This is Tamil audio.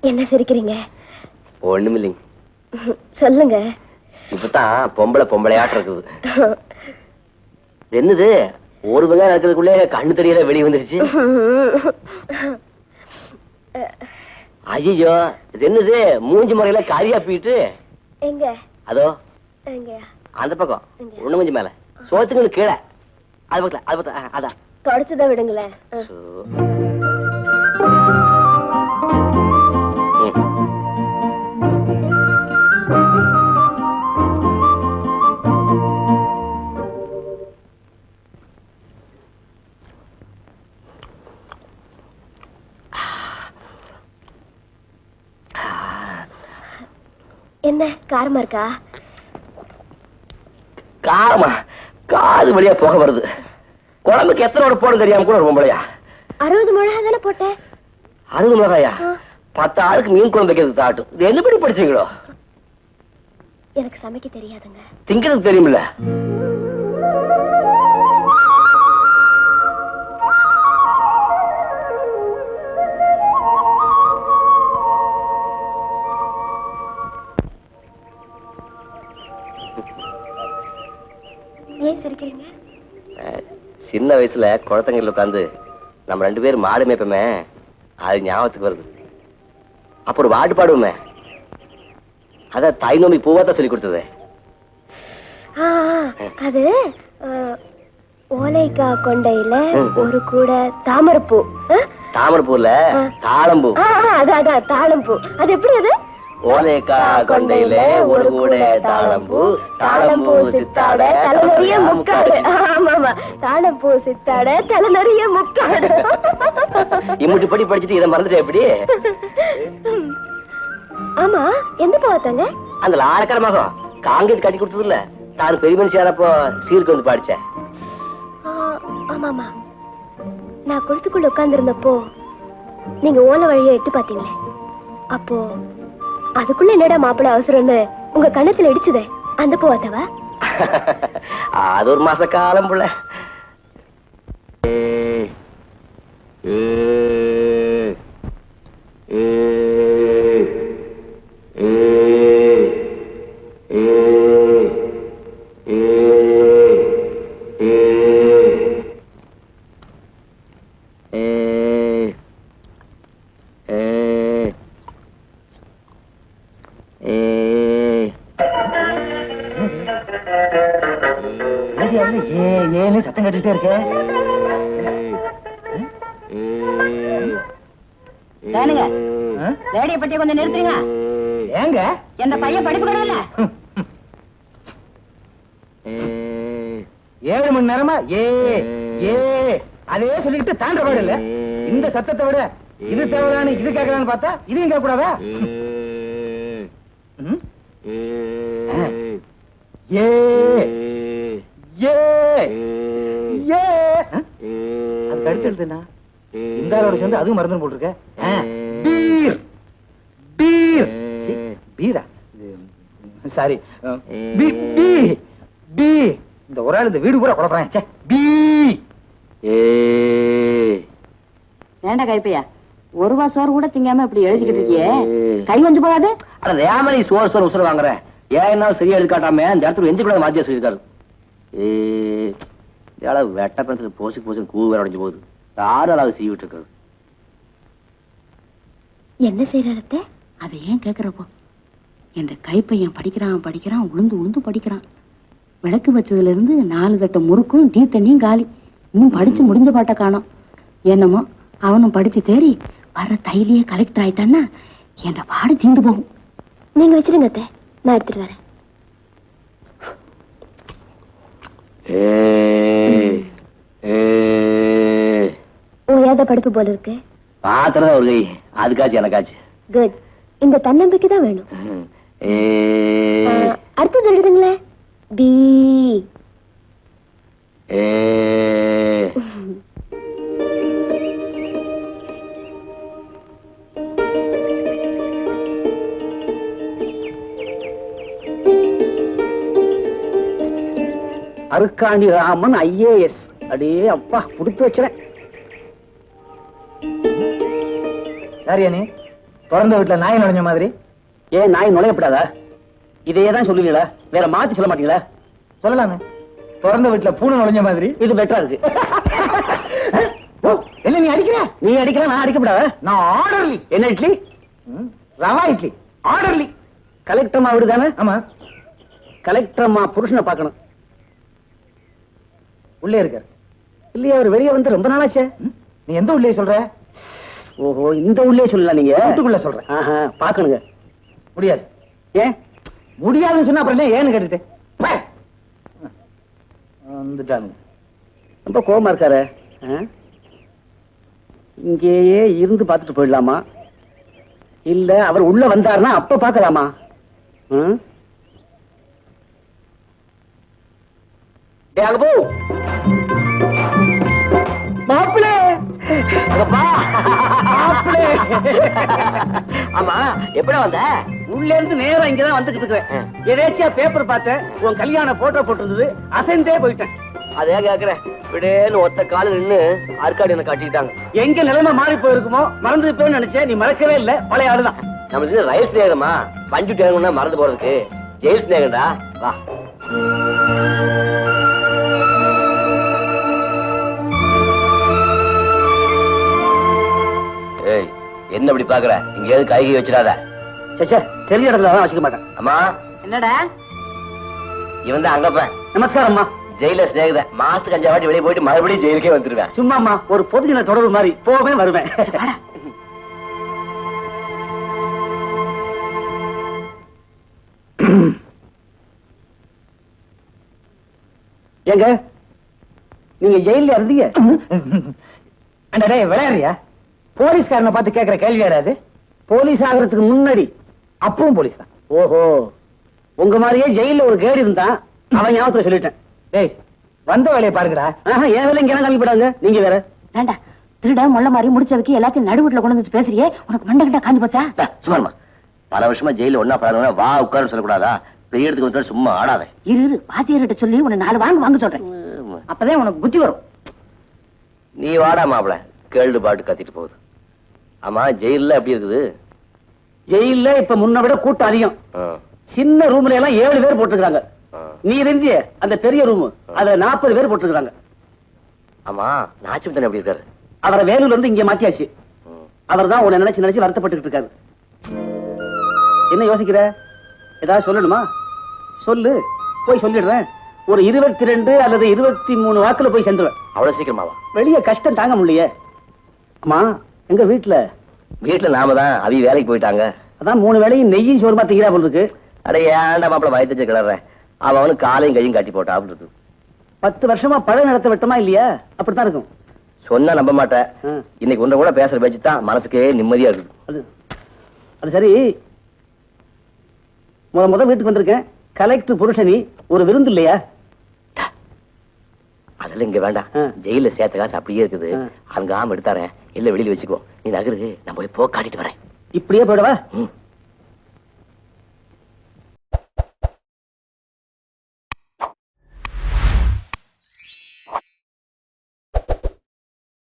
என்ன சிரிக்கிறீங்க? ஒண்ணுமில்லைங்க. சொல்லுங்க. இப்பதான் பொம்பளை பொம்பளையாட்டு இருக்குது. என்னது? ஒரு வெங்காயம் இருக்கிறதுக்குள்ளே கண்ணு தெரியல வெளியே வந்துருச்சு. ஐயோ இது என்னது? மூஞ்சி முறையில காரியா போயிட்டு. எங்க? அதோ. அந்த பக்கம். ஒண்ணு கொஞ்சம் மேல. சோத்துக்கு கீழே. அது பக்கத்துல அது பக்கத்துல அதான். தொடச்சுதான் விடுங்களேன். காரமா இருக்கா? காரமா? காது வழியா போக வருது. குழம்புக்கு எத்தனை ஒரு போடும் தெரியாம கூட ஒரு பொம்பளையா அறுபது மிளகா தானே போட்டேன் அறுபது மிளகாயா. பத்து ஆளுக்கு மீன் குழம்பு வைக்கிறது தாட்டும் இது என்ன படி படிச்சீங்களோ? எனக்கு சமைக்க தெரியாதுங்க. திங்கிறதுக்கு தெரியுமில்ல. வயசுல குளத்தங்கல்ல உட்காந்து நம்ம ரெண்டு பேரும் மாடு மேய்ப்போமே அது ஞாபகத்துக்கு வருது. அப்ப ஒரு பாட்டு பாடுவோமே. அத தாய் நோம்பி பூவாத்தான் சொல்லி கொடுத்தது. அது ஓலைக்கா கொண்டையில. ஒரு கூட தாமரைப்பூ ஆ. தாளம்பூ. அதான் அதான் தாழம்பூ அது எப்படி அது? ஓலைக்கா கொண்டையில ஒரு கூட தாளம்பூ தாளம்பூ சித்தாட தலை நிறைய முக்காடு. ஆமா ஆமா தாழம்பூ சித்தாட தலை நிறைய முக்காடு. இம்முட்டி படி படிச்சுட்டு இதை மறந்துட்டே எப்படி? ஆமா எந்த பாவத்தாங்க அந்த லாடக்கார மகம் காங்கிரஸ் கட்டி கொடுத்தது இல்ல தான் பெரிய மனுஷியாரப்போ சீருக்கு வந்து பாடிச்சேன் ஆமா ஆமா நான் குடிசுக்குள்ள உட்கார்ந்திருந்தப்போ நீங்க ஓலை வழியா எட்டு பாத்தீங்களே அப்போ அதுக்குள்ள என்னடா மாப்பிள்ள அவசரம்னு உங்க கண்ணத்துல இடிச்சுதே? அந்த பூவாத்தவா அது ஒரு மாச காலம் புள்ள. கட்டிட்டே இருக்க? ஏனுங்க லேடிய பட்டிய கொஞ்சம் நிறுத்துறீங்க ஏங்க. எந்த பையன் படிப்பு கிடையாது ஏழு மணி நேரமா? ஏ ஏ. அதே சொல்லிக்கிட்டு தாண்ட பாடு இல்ல. இந்த சத்தத்தை விட இது தேவையான இது கேட்கலான்னு பார்த்தா இதையும் கேட்க கூடாதா? ம்? ஆ. ஏ. ஏ. ஏ ஆ? அதுக்கு அடுத்து எழுதுனா இந்த ஆளோட சேர்ந்து அதுவும் மறந்து போட்டிருக்க. ஆ. பீர். பீர். சீ, பீரா? இது, சாரி. அஹ், பி பி பி. இந்த ஒரு ஆள் இந்த வீடு பூரா குழப்பறேன் ச்சே, பி. வேண்டா கைப்பையா. ஒரு ரூபா சோறு கூட திங்காம இப்படி எழுதிக்கிட்டு இருக்கியே. கை கொஞ்சம் போகாது. அட ஏமா நீ சோறு சோறு உசுர வாங்குற. ஏன் என்ன சரியா எழுதி காட்டாம இந்த இடத்துல எந்த கூட மாத்தியா சொல்லியிருக்காரு. ஏ. இதால வெட்ட பென்சில் போசி போசி கூ வேற உடைஞ்சு போகுது யாரும் அதாவது செய்ய விட்டுருக்காரு என்ன செய்யறத அதை ஏன் கேக்குறப்போ என்ற கைப்பையன் படிக்கிறான் படிக்கிறான் உளுந்து உளுந்து படிக்கிறான் விளக்கு வச்சதுல இருந்து நாலு தட்ட முறுக்கும் டீ தண்ணியும் காலி இன்னும் படிச்சு முடிஞ்ச பாட்ட காணோம் என்னமோ அவனும் படிச்சு தேறி வர தைலியே கலெக்டர் ஆயிட்டான்னா என்ற பாடு தீந்து போகும் நீங்க வச்சிருங்க நான் எடுத்துட்டு வரேன் ஓயாத படிப்பு போல இருக்கு. பாத்திரம் ஒரு கை. அதுக்காச்சு எனக்காச்சு. குட் இந்த தன்னம்பிக்கை தான் வேணும் அடுத்தது எழுதுங்களேன் பி. அருக்காணி ராமன் ஐஏஎஸ். அடே அப்பா புடுத்து வச்சுறேன் யாரியா நீ திறந்த வீட்டுல நாய் நுழைஞ்ச மாதிரி. ஏன் நாய் நுழையப்படாதா? இதையே தான் சொல்லுவீங்களா? வேற மாத்தி சொல்ல மாட்டீங்களா? சொல்லலாமே. திறந்த வீட்டுல பூனை நுழைஞ்ச மாதிரி. இது பெட்டரா இருக்கு. என்ன நீ அடிக்கிற? நீ அடிக்கலாம் நான் அடிக்கப்படாத? நான் ஆர்டர்லி என்ன இட்லி? ரவா இட்லி. ஆர்டர்லி கலெக்டர் அம்மா வீடு தானே? ஆமா. கலெக்டர் அம்மா புருஷனை பார்க்கணும். உள்ளே இருக்காரு. இல்லையா அவர் வெளியே வந்து ரொம்ப நாளாச்சே? நீ எந்த உள்ளே சொல்ற? ஓஹோ இந்த உள்ளே சொல்லலாம் நீங்க? வீட்டுக்குள்ள சொல்றேன். ஆஹா பாக்கணுங்க முடியாது. ஏன்? முடியாதுன்னு சொன்னா அப்புறம் ஏன்னு கேட்டுட்டு? பே. வந்துட்டானுங்க. ரொம்ப கோவமா இருக்காரு? இங்கேயே இருந்து பார்த்துட்டு போயிடலாமா? இல்ல அவர் உள்ள வந்தாருன்னா அப்ப பார்க்கலாமா? ம்? ஆமா எப்படா வந்த? உள்ள இருந்து நேரா இங்கதான் வந்துகிட்டு இருக்கிறேன் எதேச்சியா பேப்பர் பார்த்தேன். உன் கல்யாண போட்டோ போட்டிருந்தது. அசைந்தே போயிட்டேன். அதே கேக்குறேன். விடேன்னு ஒத்த கால நின்னு அற்காடி என்ன காட்டிட்டாங்க எங்க நிலைமை மாறி போயிருக்குமோ மறந்து போய் நினைச்சேன். நீ மறக்கவே இல்ல. பழைய ஆளுதான். நம்ம இது ரயில் ஸ்நேகமா பஞ்சு டேங்கம்னா மறந்து போறதுக்கு. ஜெயில் ஸ்நேகம்டா வா. இப்படி பாக்குற இங்க எது கைகி வச்சிடாத. சச்சா தெரிஞ்ச இடத்துல தான் வச்சுக்க மாட்டேன். அம்மா. என்னடா? இவன் தான் அங்கப்பன் நமஸ்காரம்மா. ஜெயில ஸ்நேகித மாசத்துக்கு அஞ்சு வாட்டி வெளியே போயிட்டு மறுபடியும் ஜெயிலுக்கே வந்துருவேன். சும்மாம்மா ஒரு பொதுஜன தொடர்பு மாதிரி போவேன் வருவேன். ஏங்க நீங்க ஜெயில இருந்தீங்க? விளையாடுறியா? போலீஸ்காரனை பார்த்து கேக்குற கேள்வி யாராது போலீஸ் ஆகிறதுக்கு முன்னாடி அப்பவும் போலீஸ் தான். ஓஹோ. உங்க மாதிரியே ஜெயில ஒரு கேடு இருந்தான் அவன் ஞாபகத்துல சொல்லிட்டேன். டேய் வந்த வேலையை பாருங்கடா. ஆஹா, என் வேலை இங்க காமிப்படாங்க? நீங்க வேற. வேண்டா. திருட முள்ள மாதிரி முடிச்ச வைக்க எல்லாத்தையும் நடுவுட்ல கொண்டு வந்து பேசுறியே. உனக்கு மண்டை கிட்ட காஞ்சி போச்சா? சும்மா பல வருஷமா ஜெயில ஒன்னா பழகுனா வா உட்காரு சொல்லக்கூடாதா? பெரிய இடத்துக்கு வந்து சும்மா ஆடாத. இரு இரு வாத்தியார்கிட்ட சொல்லி உன்னை நாலு வாங்க வாங்க சொல்றேன். அப்பதான் உனக்கு புத்தி வரும். நீ வாடா மாப்பிள. கேள்டு பாட்டு கத்திட்டு போகுது. ஆமா ஜெயில்ல எப்படி இருக்குது? ஜெயில இப்ப முன்ன விட கூட்டம் அதிகம். சின்ன ரூம்ல எல்லாம் ஏழு பேர் போட்டுருக்காங்க. நீ இருந்திய அந்த பெரிய ரூம் அதுல நாற்பது பேர் போட்டுருக்காங்க ஆமா நாச்சிமுத்தன் எப்படி இருக்காரு? அவரை வேலூர்ல இருந்து இங்க மாத்தியாச்சு. அவர் தான் உன்னை நினைச்சு நினைச்சு வருத்தப்பட்டுக்கிட்டு இருக்காரு. என்ன யோசிக்கிற? ஏதாவது சொல்லணுமா? சொல்லு. போய் சொல்லிடுறேன். ஒரு இருபத்தி ரெண்டு அல்லது இருபத்தி மூணு வாக்குல போய் சேர்ந்துருவேன். அவ்வளவு சீக்கிரமாவா? வெளிய கஷ்டம் தாங்க முடியலையே. அம்மா எங்க வீட்டுல வீட்டுல நாம தான் அவி வேலைக்கு போயிட்டாங்க. அதான் மூணு வேளையும் நெய்யும் சோறுமா திங்கிறா போல இருக்கு. அட ஏன்டா மாப்பிள வயத்தச்சு கிளறேன் அவன் காலையும் கையும் கட்டி போட்டா அப்படி இருக்கு. பத்து வருஷமா பழ நிலத்தை விட்டமா இல்லையா? அப்படித்தான் இருக்கும். சொன்னா நம்ப மாட்டேன். இன்னைக்கு உன்னை கூட பேசுற பேச்சு தான் மனசுக்கே நிம்மதியா இருக்குது. அது அது சரி. முத முத வீட்டுக்கு வந்திருக்கேன். கலெக்டர் புருஷனி ஒரு விருந்து இல்லையா? அதெல்லாம் இங்க வேண்டாம். ஜெயில சேர்த்த காசு அப்படியே இருக்குது. அங்க ஆம எடுத்தாரேன் இல்ல வெளியில வச்சுக்கோ. நீ நகரு. நான் போய் போ காட்டிட்டு வரேன். இப்படியே போயிடவா.